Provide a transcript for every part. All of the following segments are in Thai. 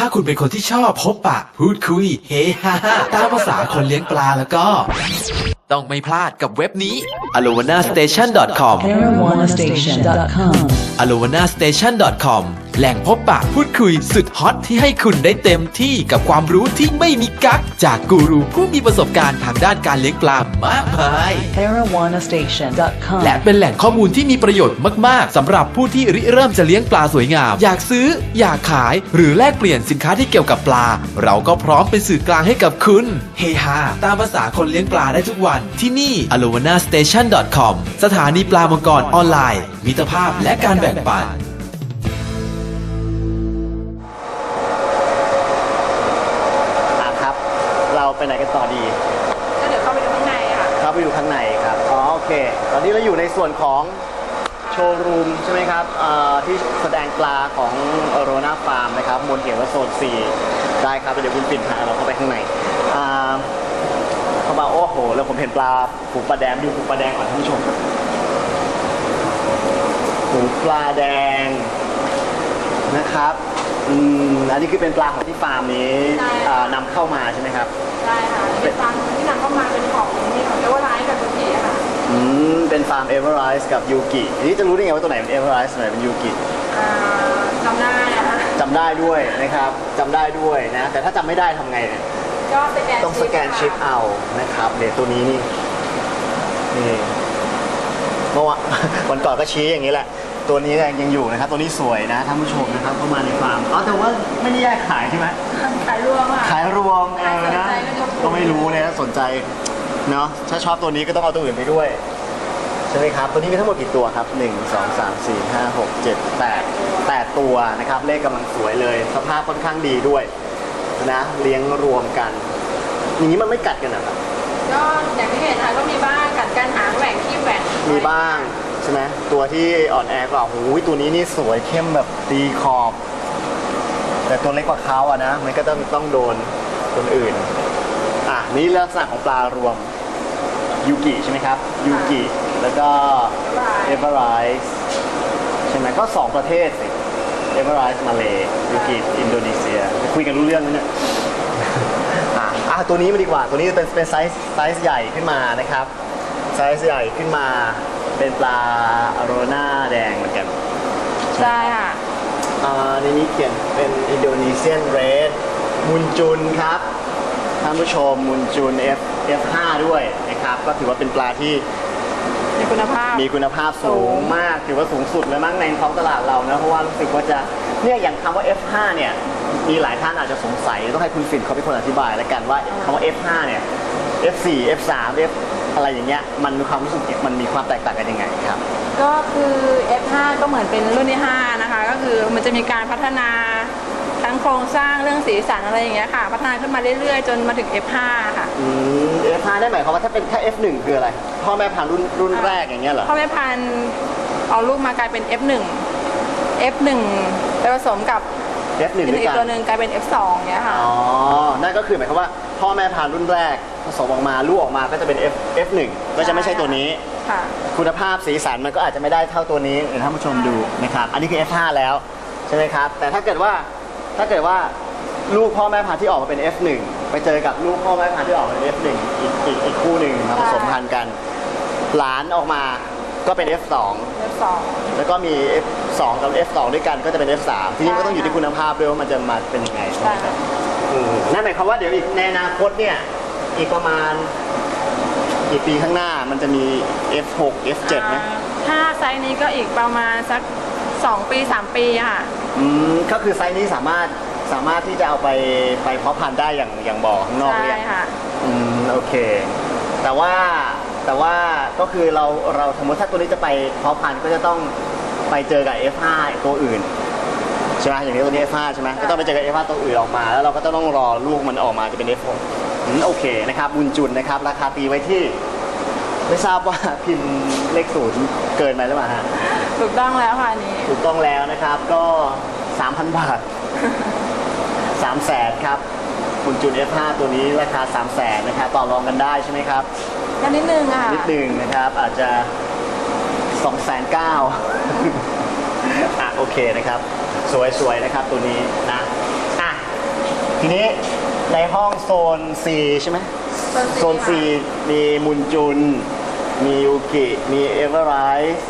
ถ้าคุณเป็นคนที่ชอบพบปะ พูดคุย เฮฮาตามภาษาคนเลี้ยงปลาแล้วก็ ต้องไม่พลาดกับเว็บนี้ a l o v a n a s t a t i o n c o m arowanastation.com a l o v a n a s t a t i o n c o m แหล่งพบปะพูดคุยสุดฮอตที่ให้คุณได้เต็มที่กับความรู้ที่ไม่มีกักจากกูรูผู้มีประสบการณ์ทางด้านการเลี้ยงปลามากมาย arowanastation.com และเป็นแหล่งข้อมูลที่มีประโยชน์มาก ๆสำหรับผู้ที่ริเริ่มจะเลี้ยงปลาสวยงาม อยากซื้อ อยากขาย หรือแลกเปลี่ยนสินค้าที่เกี่ยวกับปลา เราก็พร้อมเป็นสื่อกลางให้กับคุณ เฮฮาตามภาษาคนเลี้ยงปลาได้ทุกวันที่นี่ a l o v a n a s t a t i o n c o m สถานีปลามังกรออนไลน์มิตรภาพและการแบ่งปัน ไปไหนกันต่อดี ก็เดี๋ยวเข้าไปดูข้างในค่ะเข้าไปดูข้างในครับ อ๋อโอเค ตอนนี้เราอยู่ในส่วนของโชว์รูมใช่ไหมครับเอ่อที่แสดงปลาของโรนาฟาร์มนะครับมนเขียนว่าโซน 4 ได้ครับเดี๋ยวคุณปิ่นพาเราเข้าไปข้างในอ่าเข้ามาโอ้โห แล้วผมเห็นปลาผูปลาแดงดูผูปลาแดงก่อนท่านผู้ชมผูปลาแดงนะครับอืมอันนี้คือเป็นปลาของที่ฟาร์มนี้ใช่ อ่านำเข้ามาใช่ไหมครับ ได้ค่ะเป็นฟาร์มที่นำเข้ามาเป็นของนี่ของเอเวอร์ไลท์กับตัวเกีค่ะอืมเป็นฟาร์มเอเวอร์ไรส์กับยูกิทีนี้จะรู้ได้ไงว่าตัวไหนเป็นเอเวอร์ไรส์ตัวไหนเป็นยูกิอ่าจำได้นะคะจำได้ด้วยนะครับจำได้ด้วยนะ แต่ถ้าจำไม่ได้ทำไงเนี่ยก็สแกนต้องสแกนชิปเอานะครับเดี๋ยวตัวนี้นี่นี่เมื่อวานวันก่อนก็ชี้อย่างนี้แหละ ตัวนี้ยังอยู่นะครับ ตัวนี้สวยนะท่านผู้ชมนะครับเข้ามาในฟาร์มอ๋อแต่ว่าไม่ได้แยกขายใช่ไหมขายรวมค่ะขายรวมเออนะ ใครสนใจก็ย กก็ไม่รู้เนี่ยสนใจเนาะถ้าชอบตัวนี้ก็ต้องเอาตัวอื่นไปด้วย ใช่ไหมครับ ตัวนี้มีทั้งหมดกี่ตัวครับ 1 2 3 4 5 6 7 8 8 ตัวนะครับ เลขกำลังสวยเลย สภาพค่อนข้างดีด้วยนะเลี้ยงรวมกัน อย่างนี้มันไม่กัดกันนะครับก็อย่างที่เห็นค่ะก็มีบ้างกัดการหางแหว่งขี้แหว่งมีบ้างใช่ไหมตัวที่อ่อนแอก็โอ้โหตัวนี้นี่สวยเข้มแบบตีขอบ แต่ตัวเล็กกว่าเขาอะนะ มันก็ต้องต้องโดนคนอื่น อะนี่ลักษณะของปลารวมยูกิใช่ไหมครับยูกิแล้วก็เอเวอร์ไรส์ใช่ไหมก็สองประเทศสิเอเวอร์ไรส์มาเลยยูกิอินโดนีเซียคุยกันรู้เรื่องไหมเนี่ยอะอะตัวนี้มาดีกว่าตัวนี้เป็นเป็นไซส์ไซส์ใหญ่ขึ้นมานะครับไซส์ใหญ่ขึ้นมาเป็นปลาอโรนาแดงเหมือนกันใช่ค่ะอ่าในนี้เขียนเป็นอินโดนีเซียนเรดมุนจุนครับ ท่านผู้ชมมุนจุน F F5 ด้วยนะครับ ก็ถือว่าเป็นปลาที่มีคุณภาพ มีคุณภาพสูงมาก ถือว่าสูงสุดเลยมั้งในท้องตลาดเรานะ เพราะว่ารู้สึกว่าจะ เนี่ยอย่างคำว่า F5 เนี่ย มีหลายท่านอาจจะสงสัย ต้องให้คุณฝินเขาเป็นคนอธิบายแล้วกันว่าคำว่า F5 เนี่ย F4 F3 F อะไรอย่างเงี้ย มันมีความรู้สึกมันมีความแตกต่างกันยังไงครับ ก็คือ F5 ก็เหมือนเป็นรุ่นที่ 5 นะคะ ก็คือมันจะมีการพัฒนา ทั้งโครงสร้างเรื่องสีสันอะไรอย่างเงี้ยค่ะ พัฒนาขึ้นมาเรื่อยๆ จนมาถึง F5 ค่ะ อืม F5 ได้หมายความว่าถ้าเป็นถ้า F1 คืออะไร พ่อแม่พันธุ์รุ่นรุ่นแรกอย่างเงี้ยเหรอ พ่อแม่พันธุ์เอาลูกมากลายเป็น F1 F1 ไปผสมกับ F1 ด้วยอีกกัน ตัวหนึ่งกลายเป็น F2 เงี้ยค่ะ อ๋อ นั่นก็คือหมายความว่าพ่อแม่พันธุ์รุ่นแรกผสมออกมาลูกออกมาก็จะเป็น F F1 ก็จะไม่ใช่ตัวนี้ ค่ะ คุณภาพสีสันมันก็อาจจะไม่ได้เท่าตัวนี้เดี๋ยวท่านผู้ชมดูนะครับ อันนี้คือ F5 แล้วใช่ไหมครับ แต่ถ้าเกิดว่า ถ้าเกิดว่าลูกพ่อแม่พันธุ์ที่ออกมาเป็น F1 ไปเจอกับลูกพ่อแม่พันธุ์ที่ออกมาเป็น F1 อีกอีกอีกคู่หนึ่งมาผสมพันธุ์กัน หลานออกมาก็เป็น F2 F2 แล้วก็มี F2 กับ F2 ด้วยกันก็จะเป็น F3 ทีนี้มันก็ต้องอยู่ที่คุณภาพด้วยว่ามันจะมาเป็นยังไงใช่ไหมใช่ครับ อืมนั่นหมายความว่าเดี๋ยวอีกในอนาคตเนี่ย อีกประมาณกี่ปีข้างหน้ามันจะมี F6 F7 ไหมอ่าถ้าไซส์นี้ก็อีกประมาณสัก 2 ปี 3 ปีค่ะอืมก็คือไซส์นี้สามารถสามารถที่จะเอาไปไปเพาะพันธุ์ได้อย่างอย่างบ่อข้างนอกใช่เนี่ยค่ะ อืมโอเค แต่ว่าแต่ว่าก็คือเราเราสมมติถ้าตัวนี้จะไปเพาะพันธุ์ก็จะต้องไปเจอกับ F5 ตัวอื่นใช่ไหมอย่างนี้ตัวนี้ F5 ใช่ไหมก็ต้องไปเจอกับ F5 ตัวอื่นออกมา แล้วเราก็ต้องรอลูกมันออกมาจะเป็น F6 อืมโอเคนะครับบุญจุนนะครับ ราคาตีไว้ที่ ไม่ทราบว่าพิมพ์เลขศูนย์เกินไปหรือเปล่าฮะ ถูกต้องแล้วค่ะอันนี้ ถูกต้องแล้วนะครับก็ 3,000 บาท 3แสนครับบุญจุน F5 ตัวนี้ราคา3แสนนะครับต่อรองกันได้ใช่ไหมครับ กันนิดนึงอะค่ะ นิดหนึ่งนะครับอาจจะ2องแสนเก้าอะโอเคนะครับ สวยๆนะครับตัวนี้นะอะทีนี้ในห้องโซน C ใช่ไหม โซน C มีมุนจุน มียูกิ มีเอเวอร์ไรส์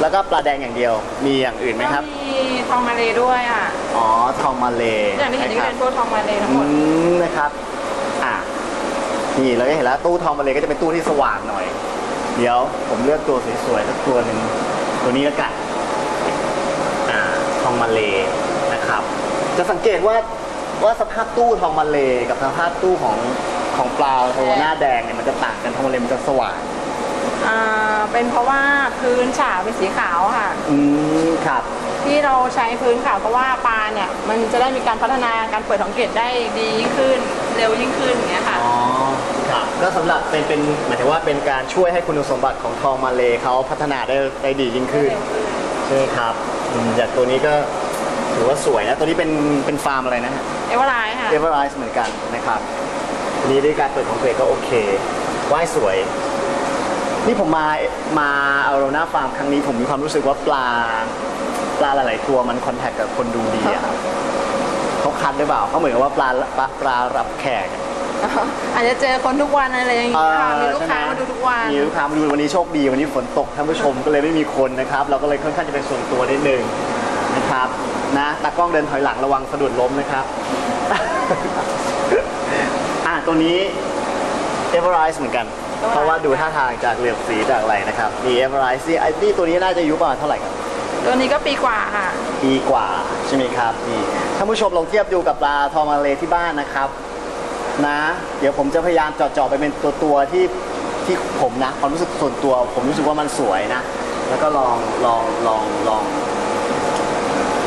แล้วก็ปลาแดงอย่างเดียว มีอย่างอื่นไหมครับ ก็มีทองมาเลด้วยอะอ๋อ ทองมาเลอย่างที่เห็นนี่ก็ะคเป็รับนพวกทองมาเลทั้งอืหมดมนะครับ อะ นี่เราก็เห็นแล้วตู้ทองมาเลก็จะเป็นตู้ที่สว่างหน่อย เดี๋ยวผมเลือกตัวสวยๆสักตัวหนึ่งตัวนี้แล้วกัน อ่า ทองมาเลนะครับ จะสังเกตว่าว่าสภาพตู้ทองมาเลกับสภาพตู้ของของปลาโทหน้าแดงเนี่ยมันจะต่างกันทองมาเลมันจะสว่าง อ่าเป็นเพราะว่าพื้นฉาบเป็นสีขาวค่ะ อืมครับ ที่เราใช้พื้นขาวเพราะว่าปลาเนี่ย มันจะได้มีการพัฒนาการเปิดของเกตได้ดียิ่งขึ้น เร็วยิ่งขึ้นอย่างเงี้ยค่ะ อ๋อ ครับ ก็สำหรับเป็นเป็นหมายถึงว่าเป็นการช่วยให้คุณสมบัติของทองมาเลเขาพัฒนาได้ได้ดียิ่งขึ้น ใช่ไหมครับอืมอย่างตัวนี้ก็ถือว่าสวยนะ ตัวนี้เป็นเป็นฟาร์มอะไรนะฮะ เอเวอร์ไลท์ค่ะ เอเวอร์ไรส์เหมือนกันนะครับอันนี้ด้วยการเปิดของเกรดก็โอเค ว่ายสวย นี่ผมมามาเอาโรนาฟาร์มครั้งนี้ผมมีความรู้สึกว่าปลาปลาหลาย ๆ ตัวมันคอนแทคกับคนดูดีอะครับเขาคัดหรือเปล่าเขาเหมือนกับว่าปลาปลาปลารับแขกอะอาจจะเจอคนทุกวันอะไรอย่างเงี้ยค่ะมีลูกค้าใช่ไหมาดูทุกวัน มีลูกค้ามาดูวันนี้โชคดีวันนี้ฝนตกท่านผู้ชมก็เลยไม่มีคนนะครับ เราก็เลยค่อนข้างจะเป็นส่วนตัวนิดนึงนะครับนะตากล้องเดินถอยหลังระวังสะดุดล้มนะครับ อะตัวนี้เอเวอร์ไรส์เหมือนกัน เพราะว่าดูท่าทางจากเหลี่ยมสีจากอะไรนะครับมีเอเวอร์ไรส์ไอ้นี่ตัวนี้น่าจะอายุประมาณเท่าไหร่ครับ ตัวนี้ก็ปีกว่าค่ะ ปีกว่าใช่ไหมครับนี่ท่านผู้ชมลองเทียบดูกับปลาทองมาเลที่บ้านนะครับนะ เดี๋ยวผมจะพยายามเจาะๆไปเป็นตัวตัวๆที่ที่ผมนะความรู้สึกส่วนตัว ผมรู้สึกว่ามันสวยนะ แล้วก็ลองลองลองลอง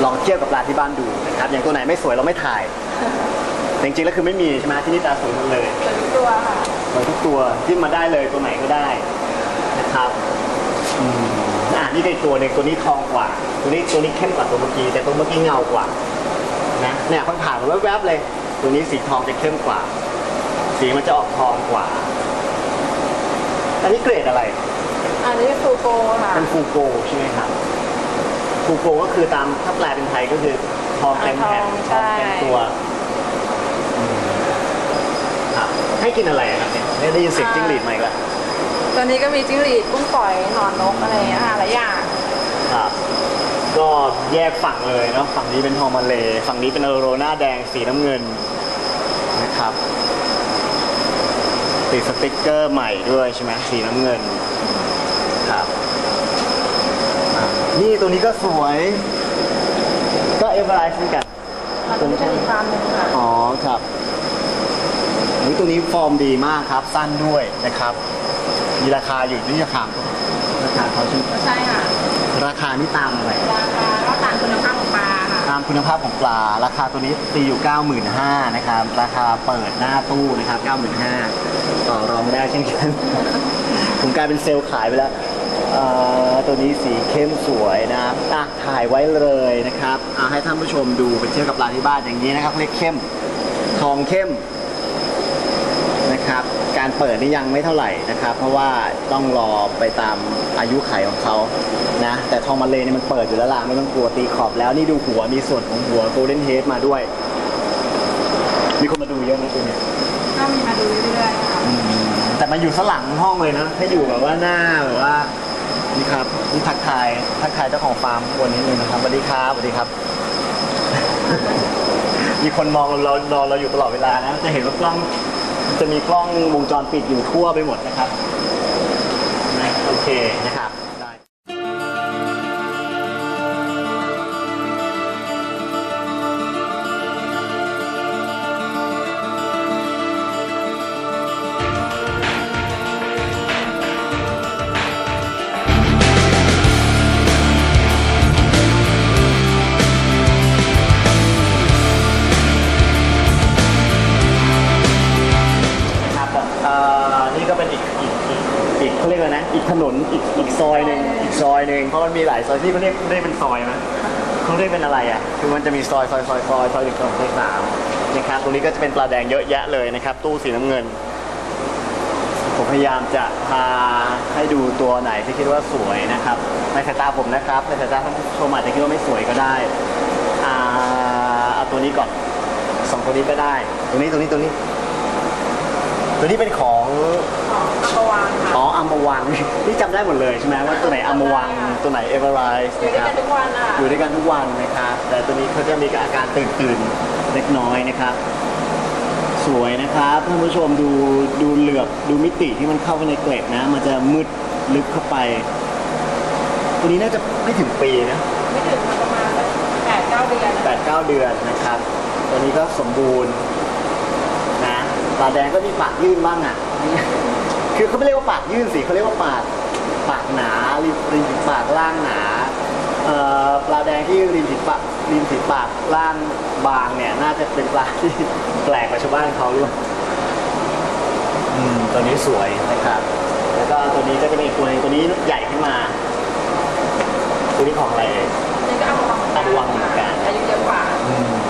ลองเทียบกับปลาที่บ้านดูนะครับอย่างตัวไหนไม่สวยเราไม่ถ่าย แต่จริงๆแล้วคือไม่มีใช่ไหมที่นี่ตาสวยหมดเลยตัวทุกตัวค่ะสวยทุกตัวที่มาได้เลยตัวไหนก็ได้นะครับอืมอะนี่เป็นตัวหนึ่งตัวนี้ทองกว่า ตัวนี้ตัวนี้เข้มกว่าตัวเมื่อกี้แต่ตัวเมื่อกี้เงากว่านะเนี่ยเพิ่งผ่านมาแวบๆเลย ตัวนี้สีทองจะเข้มกว่า สีมันจะออกทองกว่า อันนี้เกรดอะไร อันนี้ฟูโกค่ะเป็นฟูโกใช่ไหมครับฟูโกก็คือตามถ้าแปลเป็นไทยก็คือทองเต็มแผ่นทองเต็มตัวอืม ครับให้กินอะไรอะครับเนี่ยเนี่ยได้ยินเสียงจิ้งหรีดมาอีกแล้วตัวนี้ก็มีจิ้งหรีดกุ้งฝอยหนอนนกอะไรอย่างเงี้ยค่ะหลายอย่างครับก็แยกฝั่งเลยเนาะฝั่งนี้เป็นทองมาเลฝั่งนี้เป็นเออโรนาแดงสีน้ำเงินนะครับติดสติกเกอร์ใหม่ด้วยใช่ไหมสีน้ำเงินครับอะนี่ตัวนี้ก็สวย ก็เอเวอร์ไลท์เหมือนกัน ตัวนี้เป็นอีกฟาร์มหนึงค่ะ อ๋อครับนี่ตัวนี้ฟอร์มดีมากครับสั้นด้วยนะครับมีราคาอยู่ที่ราคาราคาเขาชื่อใช่ค่ะ ราคานี่ตามอะไรราคาก็ตามคุณภาพของปลาค่ะตามคุณภาพของปลา ราคาตัวนี้ตีอยู่ 95,000นะครับราคาเปิดหน้าตู้นะครับ95,000ต่อรองได้เช่นกัน ผมกลายเป็นเซลล์ขายไปแล้วเอ่อตัวนี้สีเข้มสวยนะอะถ่ายไว้เลยนะครับอะให้ท่านผู้ชมดูไปเทียบกับปลาที่บ้านอย่างนี้นะครับเรียกเข้มทองเข้มนะครับ การเปิดนี่ยังไม่เท่าไหร่นะครับ เพราะว่าต้องรอไปตามอายุไขของเขานะ แต่ทองมาเลเนี่ยมันเปิดอยู่แล้วล่ะไม่ต้องกลัวตีขอบแล้วนี่ดูหัวมีส่วนของหัวโกลเด้นเฮดมาด้วย มีคนมาดูเยอะไหมตัวเนี้ยก็มีมาดูเรื่อยๆค่ะแต่มันอยู่สลังห้องเลยนะ ถ้าอยู่แบบว่าหน้าแบบว่า นี่ครับนี่ทักทายทักทายเจ้าของฟาร์มวันนี้นึงนะครับสวัสดีครับสวัสดีครับ มีคนมองเราเราเราอยู่ตลอดเวลานะ จะเห็นว่ากล้อง จะมีกล้องวงจรปิดอยู่ทั่วไปหมดนะครับนะโอเคนะครับ นะอีกถนนอีกอีกซอยหนึ่งอีกซอยหนึ่งเพราะมันมีหลายซอยที่เขาเรียกเรียกเป็นซอยนะเขาเรียกเป็นอะไรอะคือมันจะมีซอยซอยซอยซอยซอยหนึ่งซอยซอยสามนะครับตรงนี้ก็จะเป็นปลาแดงเยอะแยะเลยนะครับ ตู้สีน้ำเงิน ผมพยายามจะพาให้ดูตัวไหนที่คิดว่าสวยนะครับ ในสายตาผมนะครับในสายตาท่านผู้ชมอาจจะคิดว่าไม่สวยก็ได้อ่าเอาตัวนี้ก่อนสองตัวนี้ก็ได้ ตัวนี้ตัวนี้ตัวนี้ ตัวนี้เป็นของ ของอัมพวานค่ะอ๋ออัมพวัง นี่จำได้หมดเลยใช่ไหมว่าตัวไหนอัมพวัง ตัวไหนเอเวอร์ไรส์อยู่นะด้วยครักับ นทุกวันอะอยู่ด้วยกันทุกวันนะครับ แต่ตัวนี้เขาจะมีอาการตื่นตื่นๆเล็กน้อยนะครับ สวยนะครับท่านผู้ชมดูดูเหลือบดูมิติที่มันเข้าไปในเกล็ดนะ มันจะมืดลึกเข้าไป ตัวนี้น่าจะไม่ถึงปีนะไม่ถึงมาประมาณแปดเก้าเดือนแปดเก้าเดือนนะครับ ตัวนี้ก็สมบูรณ์นะ ตาแดงก็มีปากยื่นบ้างอะ คือเขาไม่เรียกว่าปากยื่นสิเขาเรียกว่าปากปากหนาริมริมฝีปากล่างหนาเอ่อปลาแดงที่ริมฝีปากริมฝีปากล่างบางเนี่ยน่าจะเป็นปลาที่แปลกกว่าชาวบ้านเขาด้วยอืมตัวนี้สวยนะครับ แล้วก็ตัวนี้ก็จะเป็นอีกตัวหนึงตัวนี้ใหญ่ขึ้นมา ตัวนี้ของอะไรเอ่ยนี่ก็อัมพวานอัมพวาเหมือนกันอายุเยอะกว่า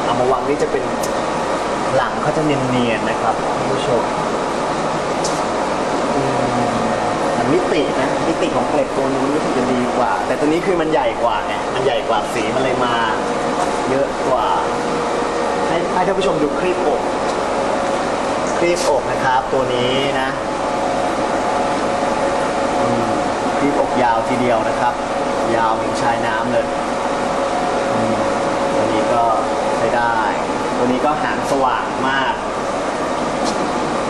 เอามาวางนี่จะเป็นหลัง เขาจะเนียนๆนะครับคุณผู้ชมอืมมันมิตินะมิติของเกล็ดตัวนู้นรู้สึกจะดีกว่า แต่ตัวนี้คือมันใหญ่กว่าไงมันใหญ่กว่าสีมันเลยมา เยอะกว่า ให้ให้ท่านผู้ชมดูครีบอกครีบอกนะครับ ตัวนี้นะอืมครีบอกยาวทีเดียวนะครับ ยาวเหมือนชายน้ำเลยตัวนี้ก็ใช้ได้ ตัวนี้ก็หางสว่างมาก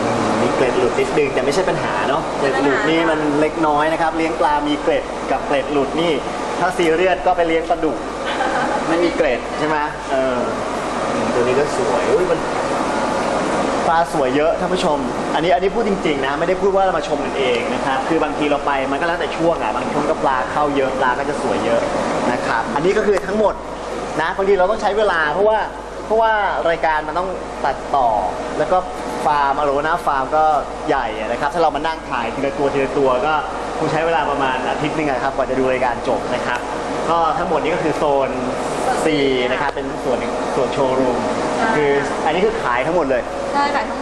อืมมีเกล็ดหลุดนิดนึงแต่ไม่ใช่ปัญหาเนาะเกล็ดหลุดนี่มันเล็กน้อยนะครับ เลี้ยงปลามีเกล็ดกับเกล็ดหลุดนี่ ถ้าซีเรียสก็ไปเลี้ยงปลาดุกไม่มีเกล็ดใช่ไหมเอออืมตัวนี้ก็สวยอุ้ยมัน ปลาสวยเยอะท่านผู้ชม อันนี้อันนี้พูดจริงๆนะไม่ได้พูดว่าเรามาชมกันเองนะครับ คือบางทีเราไปมันก็แล้วแต่ช่วงอะบางช่วงก็ปลาเข้าเยอะปลาก็จะสวยเยอะนะครับ อันนี้ก็คือทั้งหมดนะบางทีเราต้องใช้เวลาเพราะว่าเพ ราะว่ารายการมันต้องตัดต่อ แล้วก็ฟาร์มอโรนาฟาร์มก็ใหญ่อะนะครับ ถ้าเรามานั่งถ่ายทีละตัวทีละตัวก็คงใช้เวลาประมาณอาทิตย์หนึงอะครับกว่าจะดูรายการจบนะครับ ก็ทั้งหมดนี้ก็คือโซน 4 นะครับ เป็นส่วนหนึ่งส่วนโชว์รูม คืออันนี้คือขายทั้งหมดเลย ใช่ขายทั้งหมด